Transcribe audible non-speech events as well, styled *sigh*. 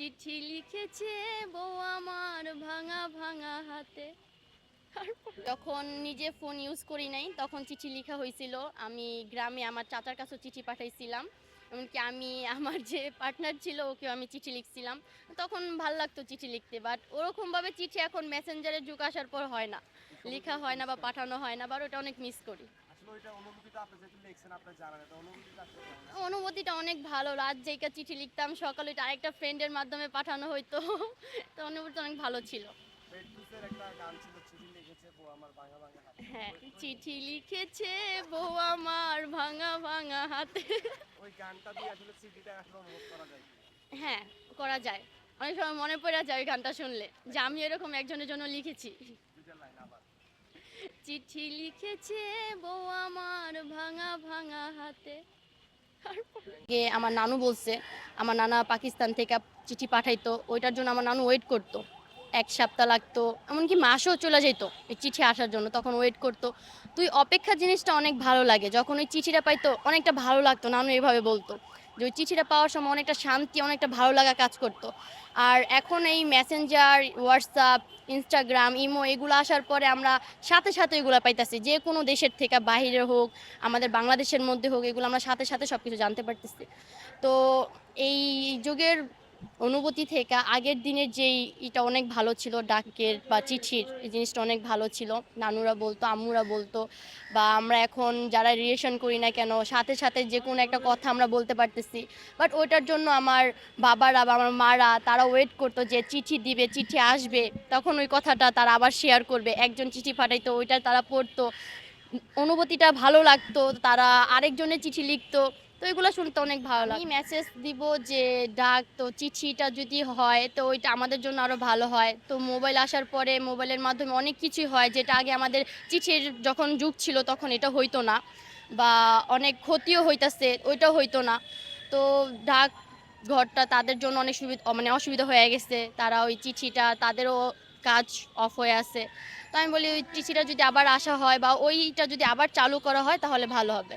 চিঠি লিখেছে বউ আমার ভাঙা ভাঙা হাতে। যখন নিজে ফোন ইউজ করি নাই তখন চিঠি লিখা হয়েছিল। আমি গ্রামে আমার চাচার কাছে চিঠি পাঠাইছিলাম। এমনকি আমি আমার যে পার্টনার ছিল ওকেও আমি চিঠি লিখছিলাম। তখন ভালো লাগতো চিঠি লিখতে বাট ওরকমভাবে চিঠি এখন মেসেঞ্জারের যুগ আসার পর হয় না। লেখা হয় না বা পাঠানো হয় না বা ওটা অনেক মিস করি। আসলে ওইটা অনুভূতিটা আপনি যেহেতু লিখছেন আপনার জানা নেই অনুভূতিটা আসলে অনুভূতিটা অনেক ভালো। রাত যেইকা চিঠি লিখতাম সকালে আরেকটা ফ্রেন্ডের মাধ্যমে পাঠানো হইতো। *laughs* তো অনুভূতি অনেক ভালো ছিল। পেট্রুসের একটা গান ছিল চিঠি লিখেছে বউ আমার ভাঙা ভাঙা হাতে। হ্যাঁ চিঠি লিখেছে বউ আমার ভাঙা ভাঙা হাতে। *laughs* ওই গানটা দিয়ে আসলে চিঠিটা আসলে অনুভব করা যায়। হ্যাঁ করা যায়। অনেক সময় মনে পড়ে যায় ওই গানটা শুনলে যে আমি এরকম একজনের জন্য লিখেছি। চিঠি লিখেছে বউ আমার ভাঙা ভাঙা হাতে। আমার নানু বলছে, আমার নানা পাকিস্তান থেকে চিঠি পাঠাইতো, ওইটার জন্য আমার নানু ওয়েট করতো। এক সপ্তাহ লাগতো, এমনকি মাসও চলে যেত এই চিঠি আসার জন্য, তখন ওয়েট করতো। তুই অপেক্ষা জিনিসটা অনেক ভালো লাগে, যখন ওই চিঠিটা পাইতো, অনেকটা ভালো লাগতো, নানু এভাবে বলতো। যে ওই চিঠিটা পাওয়ার সময় অনেকটা শান্তি, অনেকটা ভালো লাগা কাজ করতো। আর এখন এই মেসেঞ্জার হোয়াটসঅ্যাপ ইনস্টাগ্রাম ইমো এগুলো আসার পরে আমরা সাথে সাথে এগুলো পাইতেছি। যে কোনো দেশের থেকে, বাহিরে হোক, আমাদের বাংলাদেশের মধ্যে হোক, এগুলো আমরা সাথে সাথে সব কিছু জানতে পারতেছি। তো এই যুগের অনুভূতি থেকে আগের দিনের যেই এটা অনেক ভালো ছিল, ডাকের বা চিঠির এই জিনিসটা অনেক ভালো ছিল। নানুরা বলতো, আম্মুরা বলতো বা আমরা এখন যারা রিলেশন করি না কেন, সাথে সাথে যে কোনো একটা কথা আমরা বলতে পারতেছি। বাট ওইটার জন্য আমার বাবারা বা আমার মারা তারা ওয়েট করতো যে চিঠি দিবে, চিঠি আসবে। তখন ওই কথাটা তারা আবার শেয়ার করবে। একজন চিঠি পাঠাইতো, ওইটা তারা পড়তো। অনুভূতিটা ভালো লাগতো, তারা আরেকজনের চিঠি লিখতো। তো এগুলো শুনতে অনেক ভালো লাগে মেসেজ দিব যে ডাক তো চিঠিটা যদি হয় তো ওইটা আমাদের জন্য আরও ভালো হয়। তো মোবাইল আসার পরে মোবাইলের মাধ্যমে অনেক কিছুই হয় যেটা আগে আমাদের চিঠির যখন যুগ ছিল তখন এটা হইতো না বা অনেক ক্ষতিও হইতাছে ওইটাও হইতো না। তো ডাক ঘরটা তাদের জন্য অনেক সুবিধা মানে অসুবিধা হয়ে গেছে। তারা ওই চিঠিটা তাদেরও কাজ অফ হয়ে আছে। তো আমি বলি ওই চিঠিটা যদি আবার আসা হয় বা ওইটা যদি আবার চালু করা হয় তাহলে ভালো হবে।